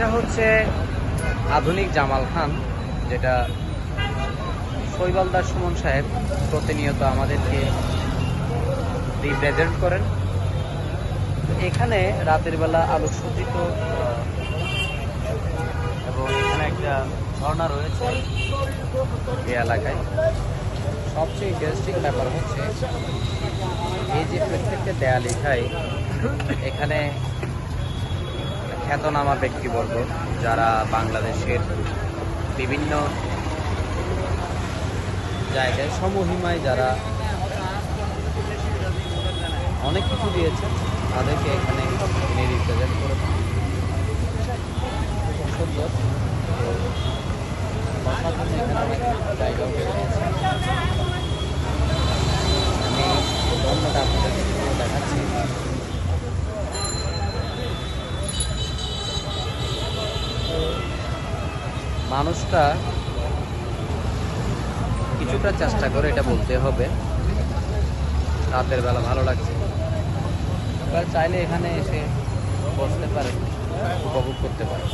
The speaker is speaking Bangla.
এটা হচ্ছে আধুনিক জামাল খান, যেটা শৈবাল দাস সুমন সাহেব প্রতিনিয়ত আমাদেরকে রিপ্রেজেন্ট করেন। এখানে রাতের বেলা আলোকসজ্জিত এবং এখানে একটা ঝর্ণা রয়েছে এই এলাকায়। সবচেয়ে ইন্টারেস্টিং ব্যাপার হচ্ছে, এই যে প্রত্যেকটা দেয়ালিখায় এখানে খ্যাতনামা ব্যক্তিবর্গ যারা বাংলাদেশের বিভিন্ন জায়গায় সমহিমায় যারা অনেক কিছু দিয়েছেন তাদেরকে এখানে রিপ্রেজেন্ট খুব সুন্দর। জায়গাও মানুষটা কিছুটা চেষ্টা করে এটা বলতে হবে। রাতের বেলা ভালো লাগছে। চাইলে এখানে এসে বসতে পারে, উপভোগ করতে পারেন